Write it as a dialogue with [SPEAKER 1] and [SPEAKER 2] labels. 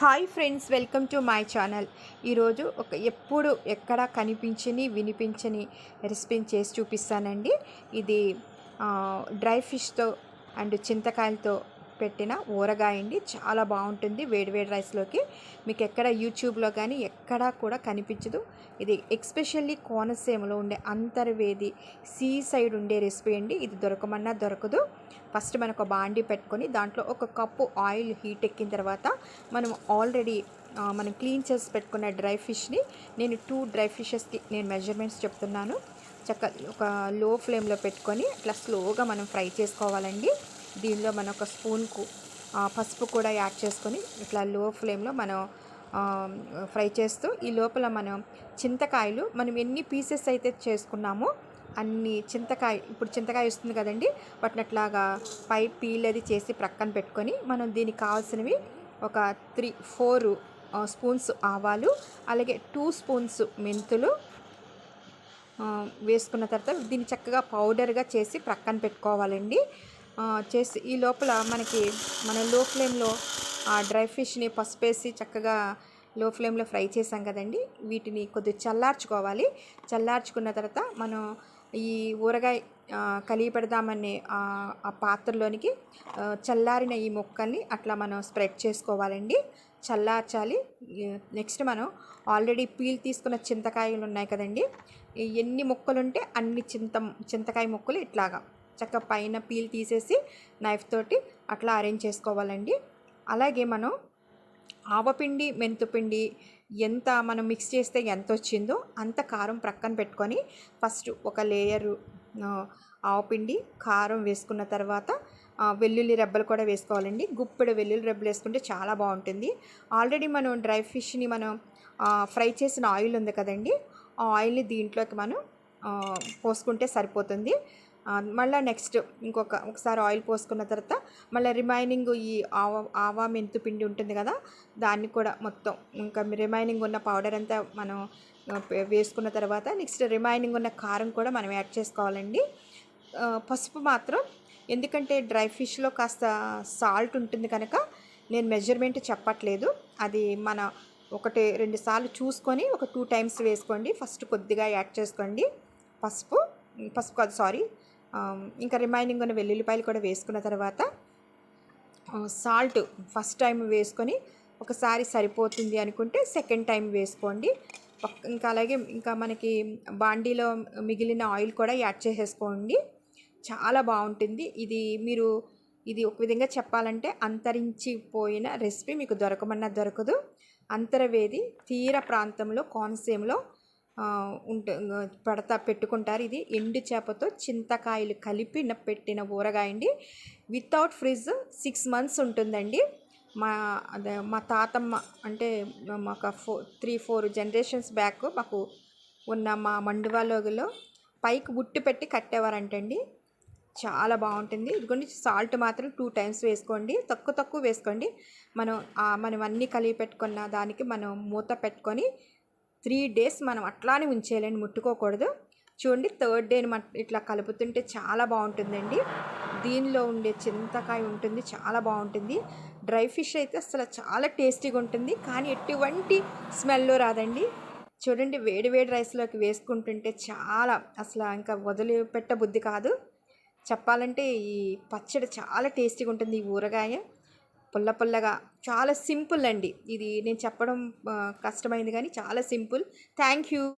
[SPEAKER 1] Hi friends welcome to my channel. ఈరోజు ఒక ఎప్పుడు ఎక్కడ కనిపించని వినిపించని రెసిపీని చేసి చూపిస్తానండి. ఇది డ్రై ఫిష్తో అండ్ చింతకాయలతో పెట్టిన ఊరగాయ అండి. చాలా బాగుంటుంది వేడివేడి రైస్లోకి మీకు ఎక్కడ యూట్యూబ్లో కానీ ఎక్కడా కూడా కనిపించదు. ఇది ఎక్స్పెషల్లీ కోనసీమలో ఉండే అంతర్వేది సీ సైడ్ ఉండే రెసిపీ అండి. ఇది దొరకమన్నా దొరకదు. ఫస్ట్ మనకు ఒక బాండి పెట్టుకొని దాంట్లో ఒక కప్పు ఆయిల్ హీట్ ఎక్కిన తర్వాత మనం ఆల్రెడీ మనం క్లీన్ చేసి పెట్టుకున్న డ్రై ఫిష్ని నేను టూ డ్రై ఫిషెస్కి నేను మెజర్మెంట్స్ చెప్తున్నాను. చక్క ఒక లో ఫ్లేమ్లో పెట్టుకొని అట్లా స్లోగా మనం ఫ్రై చేసుకోవాలండి. దీనిలో మనం ఒక స్పూన్కు పసుపు కూడా యాడ్ చేసుకొని ఇట్లా లో ఫ్లేమ్లో మనం ఫ్రై చేస్తూ ఈ లోపల మనం చింతకాయలు మనం ఎన్ని పీసెస్ అయితే చేసుకున్నామో అన్ని చింతకాయ ఇప్పుడు చింతకాయ వస్తుంది కదండి వాటిని అట్లాగా పై పీల్ అది చేసి ప్రక్కన పెట్టుకొని మనం దీనికి కావాల్సినవి ఒక త్రీ ఫోర్ స్పూన్స్ ఆవాలు అలాగే టూ స్పూన్స్ మెంతులు వేసుకున్న తర్వాత దీన్ని చక్కగా పౌడర్గా చేసి ప్రక్కన పెట్టుకోవాలండి. చేసి ఈ లోపల మనకి మన లో ఫ్లేమ్లో ఆ డ్రై ఫిష్ని పసుపేసి చక్కగా లో ఫ్లేమ్లో ఫ్రై చేసాం కదండి. వీటిని కొద్దిగా చల్లార్చుకోవాలి. చల్లార్చుకున్న తర్వాత మనం ఈ ఊరగాయ కలిగి పెడదామనే ఆ పాత్రలోనికి చల్లారిన ఈ మొక్కల్ని అట్లా మనం స్ప్రెడ్ చేసుకోవాలండి. చల్లార్చాలి. నెక్స్ట్ మనం ఆల్రెడీ పీల్ తీసుకున్న చింతకాయలు ఉన్నాయి కదండి. ఎన్ని మొక్కలుంటే అన్ని చింత చింతకాయ ముక్కలు ఇట్లాగా చక్క పైన పీల్ తీసేసి నైఫ్ తోటి అట్లా అరేంజ్ చేసుకోవాలండి. అలాగే మనం ఆవపిండి మెంతుపిండి ఎంత మనం మిక్స్ చేస్తే ఎంత వచ్చిందో అంత కారం ప్రక్కన పెట్టుకొని ఫస్ట్ ఒక లేయరు ఆవపిండి కారం వేసుకున్న తర్వాత వెల్లుల్లి రెబ్బలు కూడా వేసుకోవాలండి. గుప్పెడు వెల్లుల్లి రెబ్బలు వేసుకుంటే చాలా బాగుంటుంది. ఆల్రెడీ మనం డ్రై ఫిష్ని మనం ఫ్రై చేసిన ఆయిల్ ఉంది కదండి. ఆ ఆయిల్ని దీంట్లోకి మనం పోసుకుంటే సరిపోతుంది. మళ్ళీ నెక్స్ట్ ఇంకొక ఒకసారి ఆయిల్ పోసుకున్న తర్వాత మళ్ళీ రిమైనింగ్ ఈ ఆవా ఆవా మెంతు పిండి ఉంటుంది కదా దాన్ని కూడా మొత్తం ఇంకా రిమైనింగ్ ఉన్న పౌడర్ అంతా మనం వేసుకున్న తర్వాత నెక్స్ట్ రిమైనింగ్ ఉన్న కారం కూడా మనం యాడ్ చేసుకోవాలండి. పసుపు మాత్రం ఎందుకంటే డ్రై ఫిష్లో కాస్త సాల్ట్ ఉంటుంది కనుక నేను మెజర్మెంట్ చెప్పట్లేదు. అది మన ఒకటి రెండు సార్లు చూసుకొని ఒక టూ టైమ్స్ వేసుకోండి. ఫస్ట్ కొద్దిగా యాడ్ చేసుకోండి. పసుపు పసుపు కాదు సారీ ఇంకా రిమైనింగ్ ఉన్న వెల్లుల్లిపాయలు కూడా వేసుకున్న తర్వాత సాల్ట్ ఫస్ట్ టైం వేసుకొని ఒకసారి సరిపోతుంది అనుకుంటే సెకండ్ టైం వేసుకోండి. ఇంకా అలాగే ఇంకా మనకి బాండీలో మిగిలిన ఆయిల్ కూడా యాడ్ చేసేసుకోండి. చాలా బాగుంటుంది. ఇది మీరు ఇది ఒక విధంగా చెప్పాలంటే అంతరించిపోయిన రెసిపీ. మీకు దొరకమన్నా దొరకదు. అంతరవేది తీర ప్రాంతంలో కోనసీమలో ఉంట పెడతా పెట్టుకుంటారు. ఇది ఎండు చేపతో చింతకాయలు కలిపి పెట్టిన ఊరగాయ అండి. వితౌట్ ఫ్రిడ్జ్ సిక్స్ మంత్స్ ఉంటుందండి. మా అదే మా తాతమ్మ అంటే మాకు four three four generations back మాకు ఉన్న మా మండువాలోగులో పైకి బుట్టు పెట్టి కట్టేవారంటండి. చాలా బాగుంటుంది. ఇదిగోండి సాల్ట్ మాత్రం టూ టైమ్స్ వేసుకోండి. తక్కువ తక్కువ వేసుకోండి. మనం మనం అన్నీ కలిపి పెట్టుకున్న దానికి మనం మూత పెట్టుకొని త్రీ డేస్ మనం అట్లానే ఉంచేయాలండి ముట్టుకోకూడదు. చూడండి థర్డ్ డే ఇట్లా కలుపుతుంటే చాలా బాగుంటుందండి. దీనిలో ఉండే చింతకాయ ఉంటుంది చాలా బాగుంటుంది. డ్రై ఫిష్ అయితే అసలు చాలా టేస్టీగా ఉంటుంది. కానీ ఎటువంటి స్మెల్ రాదండి. చూడండి వేడి వేడి రైస్లోకి వేసుకుంటుంటే చాలా అసలు ఇంకా వదిలిపెట్ట బుద్ధి కాదు. చెప్పాలంటే ఈ పచ్చడి చాలా టేస్టీగా ఉంటుంది ఈ ఊరగాయ. పుల్ల పుల్లగా చాలా సింపుల్ అండి. ఇది నేను చెప్పడం కష్టమైంది కానీ చాలా సింపుల్. Thank you.